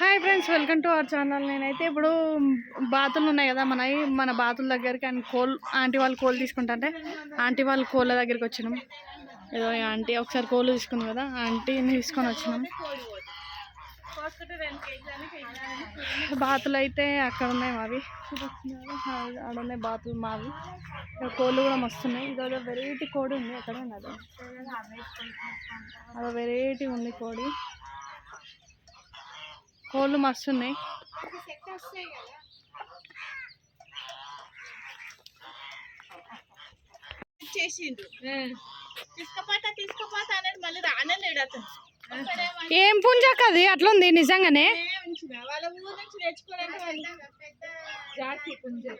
Hi friends welcome to our channel నేనైతే ఇప్పుడు బాతులు ఉన్నాయి కదా మనవి మన బాతుల దగ్గరికి అండ్ కోల్ ఆంటీ వాళ్ళు కోళ్ళు తీసుకుంటా అంటే ఆంటీ వాళ్ళు కోళ్ళ దగ్గరికి వచ్చినాం. ఏదో ఈ ఆంటీ ఒకసారి కోళ్ళు తీసుకుంది కదా ఆంటీని తీసుకొని వచ్చినాం. బాతులు అయితే అక్కడ ఉన్నాయి మావి. అక్కడ ఉన్నాయి బాతులు మావి. కోళ్ళు కూడా మస్తున్నాయి ఇదో వెరైటీ కోడి ఉంది. అక్కడ ఉన్నది అదో? వెరైటీ ఉంది కోడి. కోళ్ళు మస్తు ఉన్నాయి చేసిండు తీసుకపోతా తీసుకపోతా అనేది మళ్ళీ రానలేడు అతను. ఒక్కడేమో ఏం పుంజాక అది అట్లా ఉంది నిజంగానే వాళ్ళ ఊరు నుంచి తెచ్చుకోవడానికి పుంజు.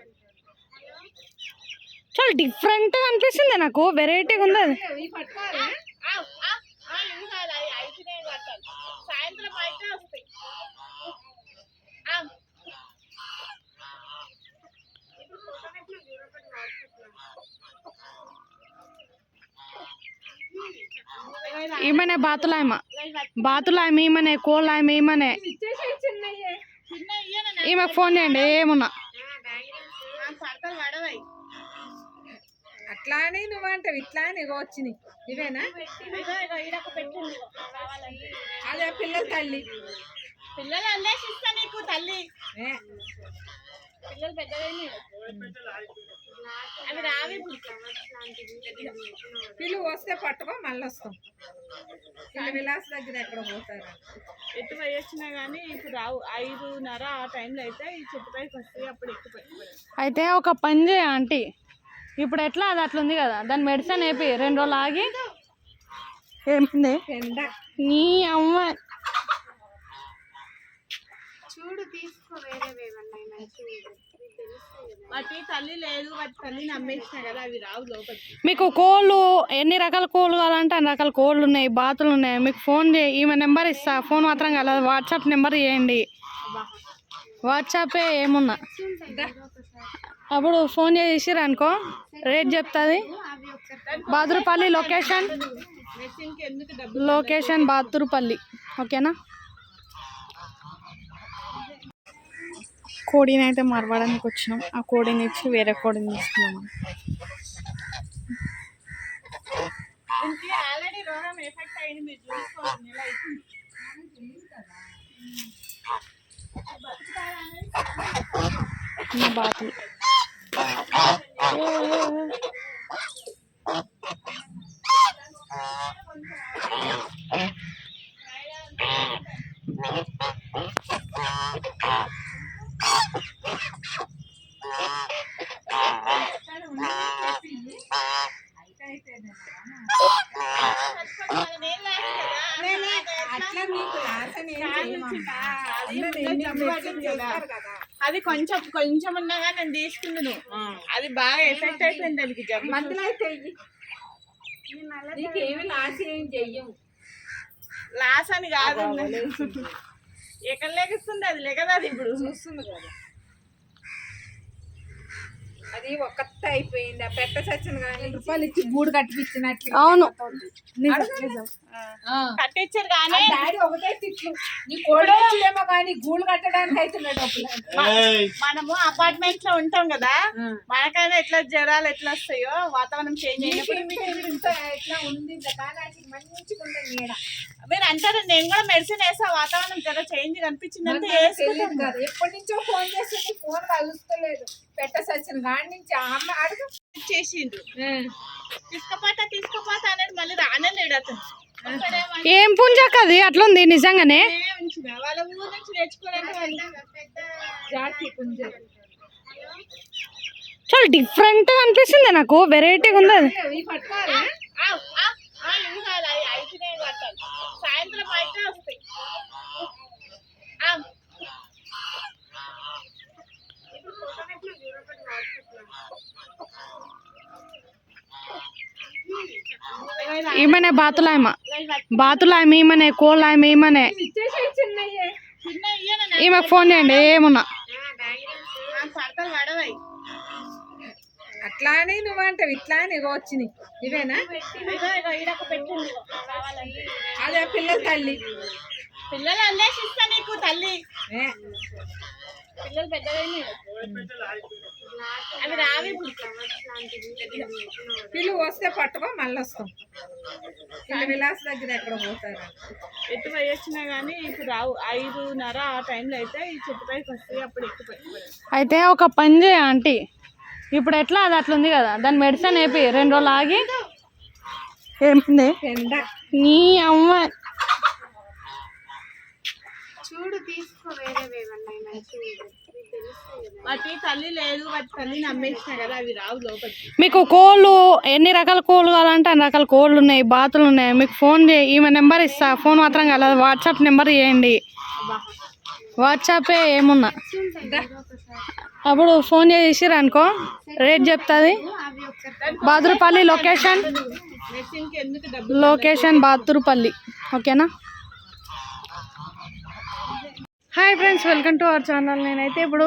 చాలా డిఫరెంట్ అనిపిస్తుంది నాకు. వెరైటీగా ఉంది అది ఇవి పట్టుకోవాలా ఆ, ఆ, ఆ, ఇవి కాదు అవి అయితేనే పట్టాలి సాయంత్రం అయితే వస్తాయి ఆ. ఈమెనే బాతులాయమ బాతులాయమ ఈమెనే కోళ్ళాయమ ఈమెనే. ఈమెకు ఫోన్ చేయండి ఏమున్నా. పడతలు పడవాయి అట్లా అని నువ్వంటావు ఇట్లా అని ఇగో వచ్చినాయి. ఇవేనా. అదే పిల్లల తల్లి. పిల్లలు అందేసి ఇస్తా నీకు తల్లి పిల్లలు ఇప్పుడు. పిల్లు వస్తే పట్టుకో మళ్ళీ వస్తాం. విలాస్ దగ్గర ఎక్కడ పోతారు? ఎటు వచ్చినా కానీ ఇప్పుడు రావు ఐదున్నర ఆ టైంలో అయితే ఈ చెట్టు పైకి వస్తాయి అప్పుడు ఎక్కువ అయితే ఒక పని చేయ ఆంటీ. ఇప్పుడు ఎట్లా అది అట్లా ఉంది కదా దాని మెడిసిన్ వేపి రెండు రోజులు ఆగి. ఏమింది? ఎండ. నీ అమ్మ. వాటి తల్లి లేదు వాటి తల్లి నమ్మేసిన కదా అవి రావు లోపలికి. మీకు కోళ్ళు ఎన్ని రకాల కోళ్ళు కావాలంటే అన్ని రకాల కోళ్ళు ఉన్నాయి బాతులు ఉన్నాయి. మీకు ఫోన్ చేయి ఈమె నెంబర్ ఇస్తా ఫోన్ మాత్రం కలదు వాట్సాప్ నెంబర్ చేయండి. వాట్సాపే ఏమున్నా. అప్పుడు ఫోన్ చేసిర్రు అనుకో రేట్ చెప్తుంది. బాదురుపల్లి లొకేషన్ లొకేషన్ బాతురుపల్లి ఓకేనా? కోడిని అయితే మరవడానికి వచ్చినాం. ఆ కోడిని ఇచ్చి వేరే కోడిని తీసుకున్నాం ఆల్రెడీ రోగం ఎఫెక్ట్ అయింది మీరు చూసుకోవాలి నెల అవుతుంది ఈ బాతులు మన నీళ్ళు వేసి కదా, అట్లా నీకు లాస్ అని ఏం కాలు చేయమమ్మా. వచ్చిందా? అది అందరూ ముందే ఎన్ని జబ్బు మెడిసిన్ పట్టింది కదా. చేస్తారు కదా. అది కొంచెం కొంచెం ఉన్నగా నేను తీసుకున్నాను అది బాగా ఎఫెక్ట్ అయిపోయింది దానికి జబ్బు. మందులు అయితే. నీకేమి లాస్ ఏం చెయ్యం లాస్ అని కాదు ఎక్కడ లెగిస్తుంది అది లెగదు అది ఇప్పుడు. చూస్తుంది కదా. అది ఒక్కతే అయిపోయింది. ఆ పెట్ట సచ్చిన కానీ రూపాయలు ఇచ్చి గూడు కట్టిపించినట్లు అవును. కట్టించారు కానీ డాడీ ఒకటే తిట్లు. నీ కోడి వచ్చిదేమో కానీ గూడు కట్టడానికి అవుతున్నాడు డబ్బులు మనము అపార్ట్మెంట్లో ఉంటాం కదా మనకైనా ఎట్లా జ్వరాలు ఎట్లా వస్తాయో వాతావరణం చేంజ్ అయినప్పుడు ఇట్లా ఉంది? మంచిగా నీడ. మీరు అంటారు నేను కూడా మెడిసిన్ వేసా వాతావరణం జర చేంజ్ వేసుకుంటాం తెలియదు కదా. ఎప్పటి నుంచో ఫోన్ చేస్తుంది ఫోన్ కలుస్తలేదు. పెట్ట సచ్చిన కాడి నుంచి ఆ అమ్మ అడుగు. చేసిండు తీసుకపోతా తీసుకపోతా అనేది మళ్ళీ రానలేడు అతను. ఏం పుంజాక అది అట్లా ఉంది నిజంగానే. అంటే వాళ్ళ ఊరు నుంచి తెచ్చుకోవడానికి చాలా డిఫరెంట్గా అనిపిస్తుంది నాకు. వెరైటీగా ఉంది అది ఇవి పట్టుకోవాలా ఆ, ఆ, ఆ, ఇవి కాదు అవి అయితేనే పట్టాలి సాయంత్రం అయితే వస్తాయి ఆ. ఈమెనే బాతులాయమ బాతులాయమ ఈమెనే కోళ్ళాయమ ఈమెనే ఇయ్యను ఈమెకు ఫోన్ చేయండి ఏమున్నా? పడతలు పడవాయి అట్లా అని నువ్వంటావు ఇట్లా అని ఇగో వచ్చినాయి ఇవేనా? అదే పిల్లల తల్లి. పిల్లలు అన్వేషిస్తా నీకు తల్లి. పిల్లలు పెద్దగా అవి రావి. పిల్లు వస్తే పట్టుకో మళ్ళీ వస్తాం విలాస్ దగ్గర ఎక్కడ పోతారు? ఎటు పోయి వచ్చినా కానీ ఇప్పుడు రావు ఐదున్నర ఆ టైంలో అయితే ఈ చెట్టు పైకి వస్తాయి అప్పుడు ఎక్కువ పెట్టుకోవాలి అయితే ఒక పని చేయ ఆంటీ. ఇప్పుడు ఎట్లా అది అట్లా ఉంది కదా దాని మెడిసిన్ వేపి రెండు రోజులు ఆగి. ఏమింది ఎండ. నీ అమ్మ. వాటి తల్లి లేదు వాటి తల్లి నమ్మేసిన కదా అవి రావు లోపలికి. మీకు కోళ్ళు ఎన్ని రకాల కోళ్ళు కావాలంటే అన్ని రకాల కోళ్ళు ఉన్నాయి బాతులు ఉన్నాయి. మీకు ఫోన్ చేయి ఈమె నెంబర్ ఇస్తా ఫోన్ మాత్రం కలదు వాట్సాప్ నెంబర్ చేయండి. వాట్సాపే ఏమున్నా. అప్పుడు ఫోన్ చేసిర్రు అనుకో రేట్ చెప్తుంది. బాదురుపల్లి లొకేషన్. లొకేషన్ బాతురుపల్లి ఓకేనా? Hi friends welcome to our channel. నేనైతే ఇప్పుడు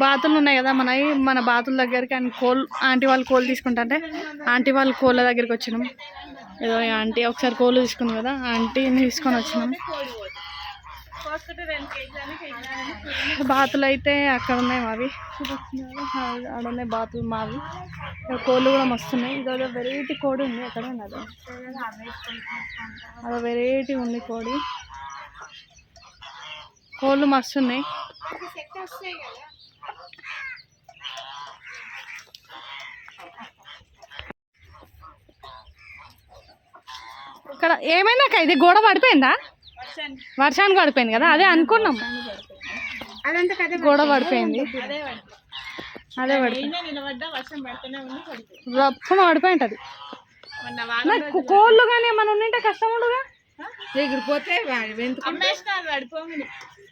బాతులు ఉన్నాయి కదా మనవి మన బాతుల దగ్గరికి అండ్ కోల్ ఆంటీ వాళ్ళు కోళ్ళు తీసుకుంటుంటే ఆంటీ వాళ్ళు కోళ్ళ దగ్గరికి వచ్చినాం. ఏదో ఆంటీ ఒకసారి కోళ్ళు తీసుకుంది కదా ఆంటీని తీసుకొని వచ్చినాం. బాతులు అయితే అక్కడ ఉన్నాయి మావి. అక్కడ ఉన్నాయి బాతులు మావి. కోళ్ళు కూడా మస్తున్నాయి. ఇదో వెరైటీ కోడి ఉంది అక్కడ ఉన్నది అదో వెరైటీ ఉంది కోడి. కోళ్ళు మస్తున్నాయి ఇక్కడ ఏమైందాక ఇది గోడ పడిపోయిందా? వర్షానికి పడిపోయింది కదా అదే అనుకున్నాం. గోడ పడిపోయింది. అదే పడి అదే పడి అయినా నిలబడ్డా వర్షం పడుతూనే ఉంది పడుతుంది రప్పున పడిపోయి ఉంటుంది మొన్న వాన నాకు కోళ్ళు కానీ ఏమైనా ఉండింటే కష్టం ఉండగా ఎగిరిపోతే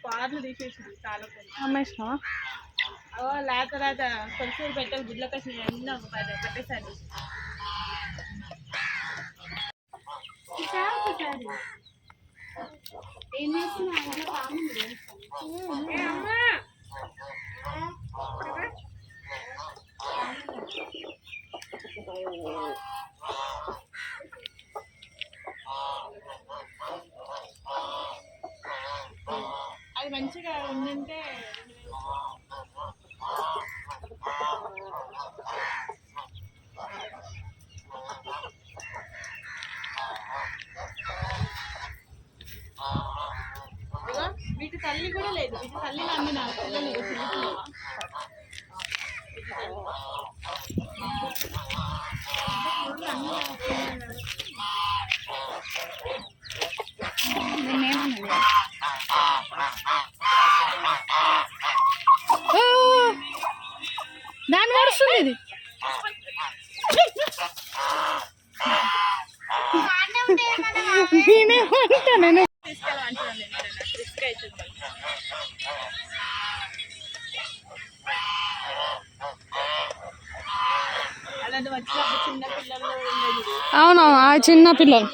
వెంతుకు అమ్మేసినారు పడిపోయింది పార్లు తీసేసింది చాలా కొన్ని. అమ్మేసినావా ఓ లేత లేత కొలుసూరు పెట్టాలి గుడ్ల కసి అన్నీ ఒక పది ఒకటేసారి అది మంచిగా ఉందంటే వీటి తల్లి కూడా లేదు. వీటి తల్లి నమ్మిన పిల్లలు. పిల్లలు ఉండేది అవునవును ఆ చిన్న పిల్లలు.